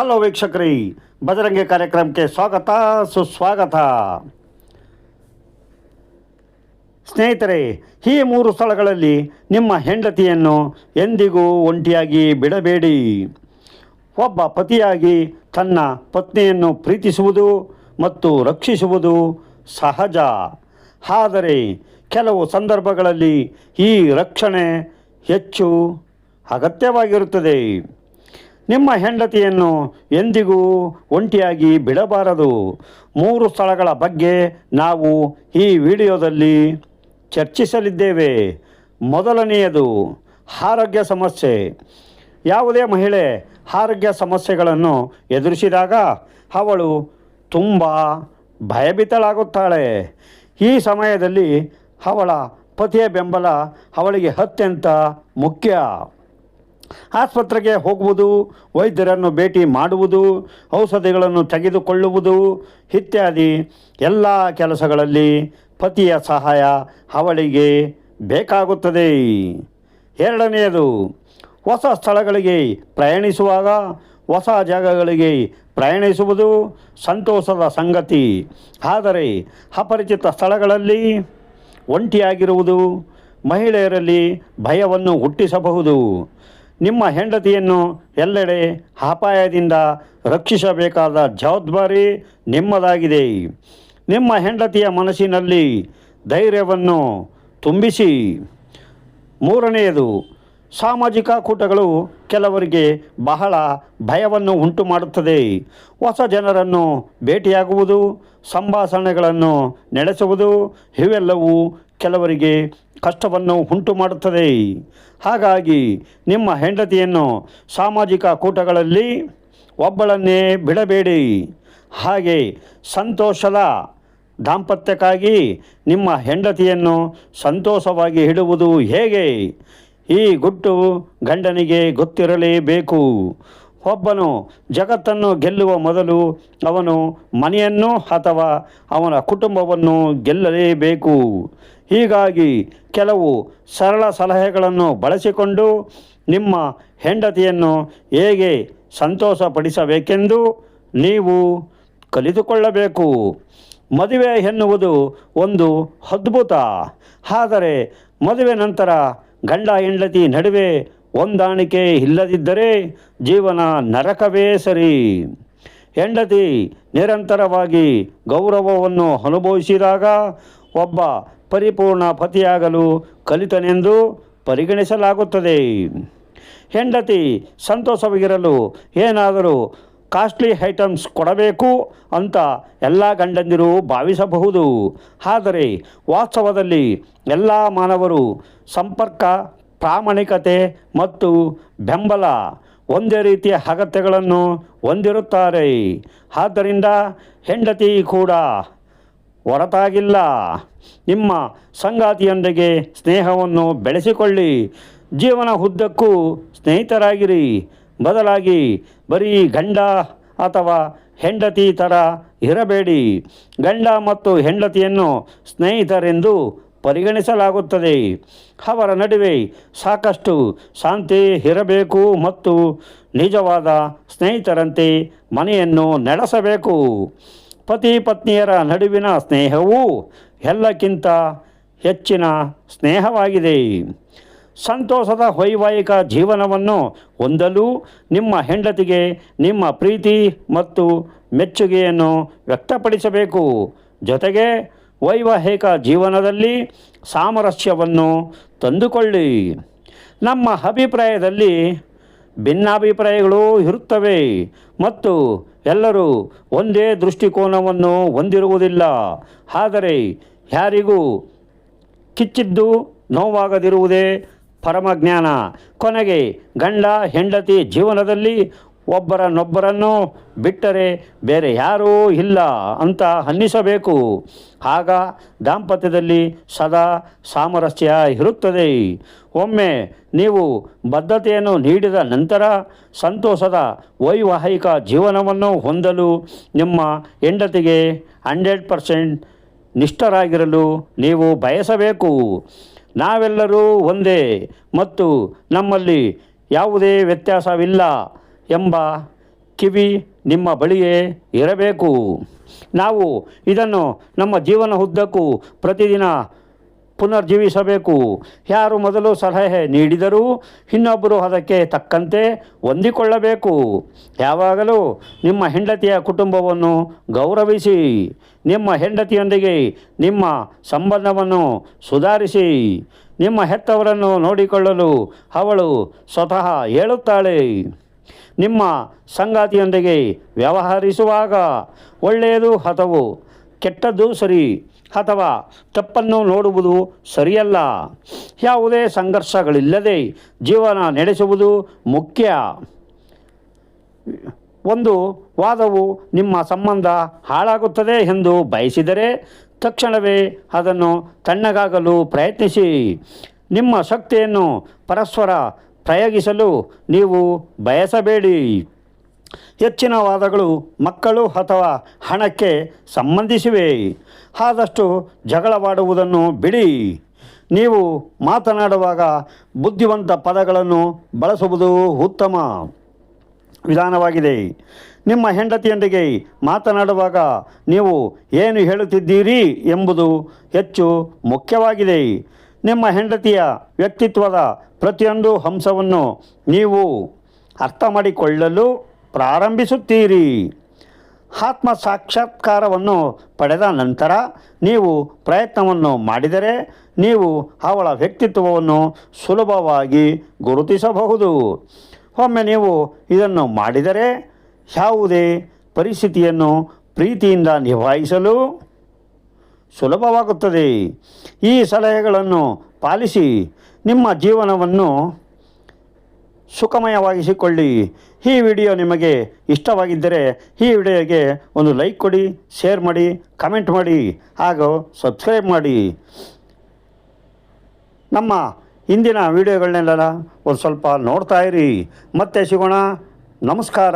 Hello ವೀಕ್ಷಕರಿ, Bajrangi ಕಾರ್ಯಕ್ರಮಕ್ಕೆ ಸ್ವಾಗತ, ಸುಸ್ವಾಗತ. ಸ್ನೇಹಿತರೆ, ಈ ಮೂರು ಸ್ಥಳಗಳಲ್ಲಿ ನಿಮ್ಮ ಹೆಂಡತಿಯನ್ನು ಎಂದಿಗೂ ಒಂಟಿಯಾಗಿ ಬಿಡಬೇಡಿ. ಒಬ್ಬ ಪತಿಯಾಗಿ ತನ್ನ ಪತ್ನಿಯನ್ನು ಪ್ರೀತಿಸುವುದು ಮತ್ತು ರಕ್ಷಿಸುವುದು ಸಹಜ. ಆದರೆ, ಕೆಲವು ಸಂದರ್ಭಗಳಲ್ಲಿ ಈ ರಕ್ಷಣೆ ಹೆಚ್ಚು ಅಗತ್ಯವಾಗಿರುತ್ತದೆ. ನಿಮ್ಮ ಹೆಂಡತಿಯನ್ನು ಎಂದಿಗೂ ಒಂಟಿಯಾಗಿ ಬಿಡಬಾರದು. ಮೂರು ಸ್ಥಳಗಳ ಬಗ್ಗೆ ನಾವು ಈ ವಿಡಿಯೋದಲ್ಲಿ ಚರ್ಚಿಸಲಿದ್ದೇವೆ. ಮೊದಲನೆಯದು, ಆರೋಗ್ಯ ಸಮಸ್ಯೆ. ಯಾವುದೇ ಮಹಿಳೆ ಆರೋಗ್ಯ ಸಮಸ್ಯೆಗಳನ್ನು ಎದುರಿಸಿದಾಗ ಅವಳು ತುಂಬ ಭಯಭೀತಳಾಗುತ್ತಾಳೆ. ಈ ಸಮಯದಲ್ಲಿ ಅವಳ ಪತಿಯ ಬೆಂಬಲ ಅವಳಿಗೆ ಅತ್ಯಂತ ಮುಖ್ಯ. ಆಸ್ಪತ್ರೆಗೆ ಹೋಗುವುದು, ವೈದ್ಯರನ್ನು ಭೇಟಿ ಮಾಡುವುದು, ಔಷಧಿಗಳನ್ನು ತೆಗೆದುಕೊಳ್ಳುವುದು ಇತ್ಯಾದಿ ಎಲ್ಲ ಕೆಲಸಗಳಲ್ಲಿ ಪತಿಯ ಸಹಾಯ ಅವಳಿಗೆ ಬೇಕಾಗುತ್ತದೆ. ಎರಡನೆಯದು, ಹೊಸ ಸ್ಥಳಗಳಿಗೆ ಪ್ರಯಾಣಿಸುವಾಗ, ಹೊಸ ಜಾಗಗಳಿಗೆ ಪ್ರಯಾಣಿಸುವುದು ಸಂತೋಷದ ಸಂಗತಿ. ಆದರೆ ಅಪರಿಚಿತ ಸ್ಥಳಗಳಲ್ಲಿ ಒಂಟಿಯಾಗಿರುವುದು, ಮಹಿಳೆಯರಲ್ಲಿ ಭಯವನ್ನು ಹುಟ್ಟಿಸಬಹುದು. ನಿಮ್ಮ ಹೆಂಡತಿಯನ್ನು ಎಲ್ಲೆಡೆ ಅಪಾಯದಿಂದ ರಕ್ಷಿಸಬೇಕಾದ ಜವಾಬ್ದಾರಿ ನಿಮ್ಮದಾಗಿದೆ. ನಿಮ್ಮ ಹೆಂಡತಿಯ ಮನಸ್ಸಿನಲ್ಲಿ ಧೈರ್ಯವನ್ನು ತುಂಬಿಸಿ. ಮೂರನೆಯದು, ಸಾಮಾಜಿಕ ಕೂಟಗಳು ಕೆಲವರಿಗೆ ಬಹಳ ಭಯವನ್ನು ಉಂಟು ಮಾಡುತ್ತದೆ ಹೊಸ ಜನರನ್ನು ಭೇಟಿಯಾಗುವುದು, ಸಂಭಾಷಣೆಗಳನ್ನು ನಡೆಸುವುದು, ಇವೆಲ್ಲವೂ ಕೆಲವರಿಗೆ ಕಷ್ಟವನ್ನು ಉಂಟು ಮಾಡುತ್ತದೆ. ಹಾಗಾಗಿ ನಿಮ್ಮ ಹೆಂಡತಿಯನ್ನು ಸಾಮಾಜಿಕ ಕೂಟಗಳಲ್ಲಿ ಒಬ್ಬಳನ್ನೇ ಬಿಡಬೇಡಿ. ಹಾಗೆ ಸಂತೋಷದ ದಾಂಪತ್ಯಕ್ಕಾಗಿ ನಿಮ್ಮ ಹೆಂಡತಿಯನ್ನು ಸಂತೋಷವಾಗಿ ಇಡುವುದು ಹೇಗೆ? ಈ ಗುಟ್ಟು ಗಂಡನಿಗೆ ಗೊತ್ತಿರಲೇಬೇಕು. ಒಬ್ಬನು ಜಗತ್ತನ್ನು ಗೆಲ್ಲುವ ಮೊದಲು ಅವನು ಮನೆಯನ್ನು ಅಥವಾ ಅವನ ಕುಟುಂಬವನ್ನು ಗೆಲ್ಲಲೇಬೇಕು. ಹೀಗಾಗಿ ಕೆಲವು ಸರಳ ಸಲಹೆಗಳನ್ನು ಬಳಸಿಕೊಂಡು ನಿಮ್ಮ ಹೆಂಡತಿಯನ್ನು ಹೇಗೆ ಸಂತೋಷಪಡಿಸಬೇಕೆಂದು ನೀವು ಕಲಿತುಕೊಳ್ಳಬೇಕು. ಮದುವೆ ಎನ್ನುವುದು ಒಂದು ಅದ್ಭುತ. ಆದರೆ ಮದುವೆ ನಂತರ ಗಂಡ ಹೆಂಡತಿ ನಡುವೆ ಹೊಂದಾಣಿಕೆ ಇಲ್ಲದಿದ್ದರೆ ಜೀವನ ನರಕವೇ ಸರಿ. ಹೆಂಡತಿ ನಿರಂತರವಾಗಿ ಗೌರವವನ್ನು ಅನುಭವಿಸಿದಾಗ ಒಬ್ಬ ಪರಿಪೂರ್ಣ ಪತಿಯಾಗಲು ಕಲಿತನೆಂದು ಪರಿಗಣಿಸಲಾಗುತ್ತದೆ. ಹೆಂಡತಿ ಸಂತೋಷವಾಗಿರಲು ಏನಾದರೂ ಕಾಸ್ಟ್ಲಿ ಐಟಮ್ಸ್ ಕೊಡಬೇಕು ಅಂತ ಎಲ್ಲ ಗಂಡಂದಿರು ಭಾವಿಸಬಹುದು. ಆದರೆ ವಾಸ್ತವದಲ್ಲಿ ಎಲ್ಲ ಮಾನವರು ಸಂಪರ್ಕ, ಪ್ರಾಮಾಣಿಕತೆ ಮತ್ತು ಬೆಂಬಲ ಒಂದೇ ರೀತಿಯ ಅಗತ್ಯಗಳನ್ನು ಹೊಂದಿರುತ್ತಾರೆ. ಆದ್ದರಿಂದ ಹೆಂಡತಿ ಕೂಡ ಹೊರತಾಗಿಲ್ಲ. ನಿಮ್ಮ ಸಂಗಾತಿಯೊಂದಿಗೆ ಸ್ನೇಹವನ್ನು ಬೆಳೆಸಿಕೊಳ್ಳಿ. ಜೀವನ ಉದ್ದಕ್ಕೂ ಸ್ನೇಹಿತರಾಗಿರಿ. ಬದಲಾಗಿ ಬರೀ ಗಂಡ ಅಥವಾ ಹೆಂಡತಿ ಥರ ಇರಬೇಡಿ. ಗಂಡ ಮತ್ತು ಹೆಂಡತಿಯನ್ನು ಸ್ನೇಹಿತರೆಂದು ಪರಿಗಣಿಸಲಾಗುತ್ತದೆ. ಅವರ ನಡುವೆ ಸಾಕಷ್ಟು ಶಾಂತಿ ಇರಬೇಕು ಮತ್ತು ನಿಜವಾದ ಸ್ನೇಹಿತರಂತೆ ಮನೆಯನ್ನು ನಡೆಸಬೇಕು. ಪತಿ ಪತ್ನಿಯರ ನಡುವಿನ ಸ್ನೇಹವು ಎಲ್ಲಕ್ಕಿಂತ ಹೆಚ್ಚಿನ ಸ್ನೇಹವಾಗಿದೆ. ಸಂತೋಷದ ವೈವಾಹಿಕ ಜೀವನವನ್ನು ಹೊಂದಲು ನಿಮ್ಮ ಹೆಂಡತಿಗೆ ನಿಮ್ಮ ಪ್ರೀತಿ ಮತ್ತು ಮೆಚ್ಚುಗೆಯನ್ನು ವ್ಯಕ್ತಪಡಿಸಬೇಕು. ಜೊತೆಗೆ ವೈವಾಹಿಕ ಜೀವನದಲ್ಲಿ ಸಾಮರಸ್ಯವನ್ನು ತಂದುಕೊಳ್ಳಿ. ನಮ್ಮ ಅಭಿಪ್ರಾಯದಲ್ಲಿ ಭಿನ್ನಾಭಿಪ್ರಾಯಗಳು ಇರುತ್ತವೆ ಮತ್ತು ಎಲ್ಲರೂ ಒಂದೇ ದೃಷ್ಟಿಕೋನವನ್ನು ಹೊಂದಿರುವುದಿಲ್ಲ. ಆದರೆ ಯಾರಿಗೂ ಕಿಚ್ಚಿದ್ದು ನೋವಾಗದಿರುವುದೇ ಪರಮಜ್ಞಾನ. ಕೊನೆಗೆ ಗಂಡ ಹೆಂಡತಿ ಜೀವನದಲ್ಲಿ ಒಬ್ಬರನ್ನೊಬ್ಬರನ್ನು ಬಿಟ್ಟರೆ ಬೇರೆ ಯಾರೂ ಇಲ್ಲ ಅಂತ ಅನ್ನಿಸಬೇಕು. ಆಗ ದಾಂಪತ್ಯದಲ್ಲಿ ಸದಾ ಸಾಮರಸ್ಯ ಇರುತ್ತದೆ. ಒಮ್ಮೆ ನೀವು ಬದ್ಧತೆಯನ್ನು ನೀಡಿದ ನಂತರ ಸಂತೋಷದ ವೈವಾಹಿಕ ಜೀವನವನ್ನು ಹೊಂದಲು ನಿಮ್ಮ ಹೆಂಡತಿಗೆ ಹಂಡ್ರೆಡ್ ಪರ್ಸೆಂಟ್ ನಿಷ್ಠರಾಗಿರಲು ನೀವು ಬಯಸಬೇಕು. ನಾವೆಲ್ಲರೂ ಒಂದೇ ಮತ್ತು ನಮ್ಮಲ್ಲಿ ಯಾವುದೇ ವ್ಯತ್ಯಾಸವಿಲ್ಲ. ಎಂಬ ಕಿವಿ ನಿಮ್ಮ ಬಳಿಯೇ ಇರಬೇಕು. ನಾವು ಇದನ್ನು ನಮ್ಮ ಜೀವನ ಉದ್ದಕ್ಕೂ ಪ್ರತಿದಿನ ಪುನರ್ಜೀವಿಸಬೇಕು. ಯಾರು ಮೊದಲು ಸಲಹೆ ನೀಡಿದರೂ ಇನ್ನೊಬ್ಬರು ಅದಕ್ಕೆ ತಕ್ಕಂತೆ ಹೊಂದಿಕೊಳ್ಳಬೇಕು. ಯಾವಾಗಲೂ ನಿಮ್ಮ ಹೆಂಡತಿಯ ಕುಟುಂಬವನ್ನು ಗೌರವಿಸಿ, ನಿಮ್ಮ ಹೆಂಡತಿಯೊಂದಿಗೆ ನಿಮ್ಮ ಸಂಬಂಧವನ್ನು ಸುಧಾರಿಸಿ, ನಿಮ್ಮ ಹೆತ್ತವರನ್ನು ನೋಡಿಕೊಳ್ಳಲು ಅವಳು ಸ್ವತಃ ಹೇಳುತ್ತಾಳೆ. ನಿಮ್ಮ ಸಂಗಾತಿಯೊಂದಿಗೆ ವ್ಯವಹರಿಸುವಾಗ ಒಳ್ಳೆಯದು ಹತವು, ಕೆಟ್ಟದ್ದು ಸರಿ, ಅಥವಾ ತಪ್ಪನ್ನು ನೋಡುವುದು ಸರಿಯಲ್ಲ. ಯಾವುದೇ ಸಂಘರ್ಷಗಳಿಲ್ಲದೆ ಜೀವನ ನಡೆಸುವುದು ಮುಖ್ಯ. ಒಂದು ವಾದವು ನಿಮ್ಮ ಸಂಬಂಧ ಹಾಳಾಗುತ್ತದೆ ಎಂದು ಬಯಸಿದರೆ ತಕ್ಷಣವೇ ಅದನ್ನು ತಣ್ಣಗಾಗಲು ಪ್ರಯತ್ನಿಸಿ. ನಿಮ್ಮ ಶಕ್ತಿಯನ್ನು ಪರಸ್ಪರ ಪ್ರಯೋಗಿಸಲು ನೀವು ಬಯಸಬೇಡಿ. ಹೆಚ್ಚಿನ ವಾದಗಳು ಮಕ್ಕಳು ಅಥವಾ ಹಣಕ್ಕೆ ಸಂಬಂಧಿಸಿವೆ. ಆದಷ್ಟು ಜಗಳವಾಡುವುದನ್ನು ಬಿಡಿ. ನೀವು ಮಾತನಾಡುವಾಗ ಬುದ್ಧಿವಂತ ಪದಗಳನ್ನು ಬಳಸುವುದು ಉತ್ತಮ. ವಿಧಾನವಾಗಿದೆ. ನಿಮ್ಮ ಹೆಂಡತಿಯೊಂದಿಗೆ ಮಾತನಾಡುವಾಗ ನೀವು ಏನು ಹೇಳುತ್ತಿದ್ದೀರಿ ಎಂಬುದು ಹೆಚ್ಚು ಮುಖ್ಯವಾಗಿದೆ. ನಿಮ್ಮ ಹೆಂಡತಿಯ ವ್ಯಕ್ತಿತ್ವದ ಪ್ರತಿಯೊಂದು ಅಂಶವನ್ನು ನೀವು ಅರ್ಥ ಮಾಡಿಕೊಳ್ಳಲು ಪ್ರಾರಂಭಿಸುತ್ತೀರಿ. ಆತ್ಮ ಸಾಕ್ಷಾತ್ಕಾರವನ್ನು ಪಡೆದ ನಂತರ ನೀವು ಪ್ರಯತ್ನವನ್ನು ಮಾಡಿದರೆ ನೀವು ಅವಳ ವ್ಯಕ್ತಿತ್ವವನ್ನು ಸುಲಭವಾಗಿ ಗುರುತಿಸಬಹುದು. ಒಮ್ಮೆ ನೀವು ಇದನ್ನು ಮಾಡಿದರೆ ಯಾವುದೇ ಪರಿಸ್ಥಿತಿಯನ್ನು ಪ್ರೀತಿಯಿಂದ ನಿಭಾಯಿಸಲು ಸುಲಭವಾಗುತ್ತದೆ. ಈ ಸಲಹೆಗಳನ್ನು ಪಾಲಿಸಿ ನಿಮ್ಮ ಜೀವನವನ್ನು ಸುಖಮಯವಾಗಿಸಿಕೊಳ್ಳಿ. ಈ ವಿಡಿಯೋ ನಿಮಗೆ ಇಷ್ಟವಾಗಿದ್ದರೆ ಈ ವಿಡಿಯೋಗೆ ಒಂದು ಲೈಕ್ ಕೊಡಿ, ಶೇರ್ ಮಾಡಿ, ಕಮೆಂಟ್ ಮಾಡಿ, ಹಾಗೂ ಸಬ್ಸ್ಕ್ರೈಬ್ ಮಾಡಿ. ನಮ್ಮ ಇಂದಿನ ವಿಡಿಯೋಗಳನ್ನೆಲ್ಲ ಒಂದು ಸ್ವಲ್ಪ ನೋಡ್ತಾ ಇರಿ. ಮತ್ತೆ ಸಿಗೋಣ. ನಮಸ್ಕಾರ.